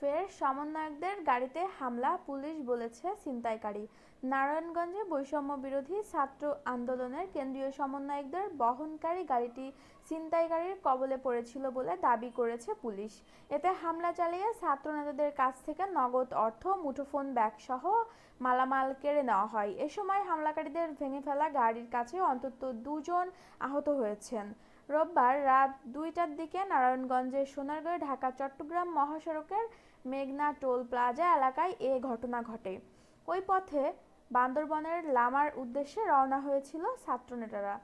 ফের সমন্বয়কদের গাড়িতে হামলা, পুলিশ বলেছে ছিনতাইকারী। নারায়ণগঞ্জে বৈষম্য বিরোধী ছাত্র আন্দোলনের কেন্দ্রীয় সমন্বয়কদের বহনকারী গাড়িটি ছিনতাইকারীর কবলে পড়েছিল বলে দাবি করেছে পুলিশ। এতে হামলা চালিয়ে ছাত্র নেতাদের কাছ থেকে নগদ অর্থ, মুঠোফোন ব্যাগসহ মালামাল কেড়ে নেওয়া হয়। এ সময় হামলাকারীদের ভেঙে ফেলা গাড়ির কাছে অন্তত দুজন আহত হয়েছেন। রোববার রাত দুইটার দিকে নারায়ণগঞ্জের সোনারগাঁও, ঢাকা, চট্টগ্রাম মহাসড়কের মেঘনা টোল প্লাজা এলাকায় এ ঘটনা ঘটে। ওই পথে বান্দরবনের লামার উদ্দেশ্যে রওনা হয়েছিল ছাত্রনেতারা।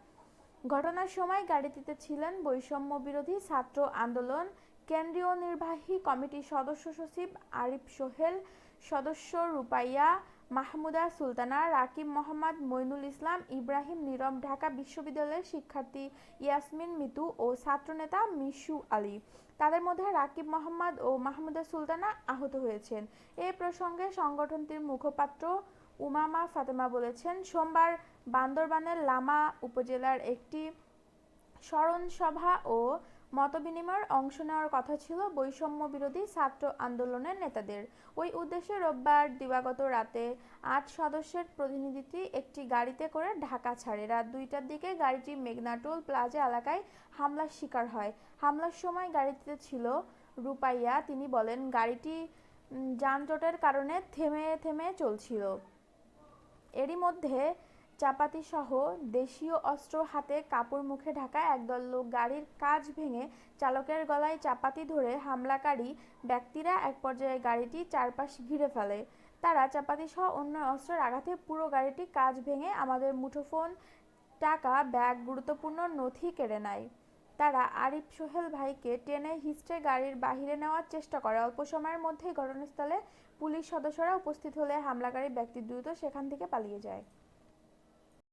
ঘটনার সময় গাড়িটিতে ছিলেন বৈষম্য বিরোধী ছাত্র আন্দোলন, কেন্দ্রীয় নির্বাহী কমিটির সদস্য সচিব আরিফ সোহেল সদস্য রূপাইয়া মাহমুদা সুলতানা, রাকিব মোহাম্মদ মইনুল ইসলাম, ইব্রাহিম নীরব, ঢাকা বিশ্ববিদ্যালয়ের শিক্ষার্থী ইয়াসমিন মিতু ও ছাত্রনেতা মিশু আলী। তাদের মধ্যে রাকিব মোহাম্মদ ও মাহমুদা সুলতানা আহত হয়েছেন। এ প্রসঙ্গে সংগঠনটির মুখপাত্র উমামা ফাতেমা বলেছেন, সোমবার বান্দরবানের লামা উপজেলার একটি স্মরণসভা ও মতবিনিময়ের অংশ নেওয়ার কথা ছিল বৈষম্য বিরোধী ছাত্র আন্দোলনের নেতাদের। ওই উদ্দেশ্যে রোববার দিবাগত রাতে আট সদস্যের প্রতিনিধিটি একটি গাড়িতে করে ঢাকা ছাড়ে। রাত দুইটার দিকে গাড়িটি মেঘনাটোল প্লাজা এলাকায় হামলার শিকার হয়। হামলার সময় গাড়িটিতে ছিল রূপাইয়া। তিনি বলেন, গাড়িটি যানজটের কারণে থেমে থেমে চলছিল। এরই মধ্যে চাপাতিসহ দেশীয় অস্ত্র হাতে কাপড় মুখে ঢাকা একদল লোক গাড়ির কাজ ভেঙে চালকের গলায় চাপাতি ধরে হামলাকারী ব্যক্তিরা এক পর্যায়ে গাড়িটি চারপাশ ঘিরে ফেলে। তারা চাপাতিসহ অন্য অস্ত্রের আঘাতে পুরো গাড়িটি কাজ ভেঙে আমাদের মুঠোফোন, টাকা, ব্যাগ, গুরুত্বপূর্ণ নথি কেড়ে নেয়। তারা আরিফ সোহেল ভাইকে টেনে হিস্ট্রে গাড়ির বাহিরে নেওয়ার চেষ্টা করে। অল্প সময়ের মধ্যেই ঘটনাস্থলে পুলিশ সদস্যরা উপস্থিত হলে হামলাকারী ব্যক্তি দ্রুত সেখান থেকে পালিয়ে যায়।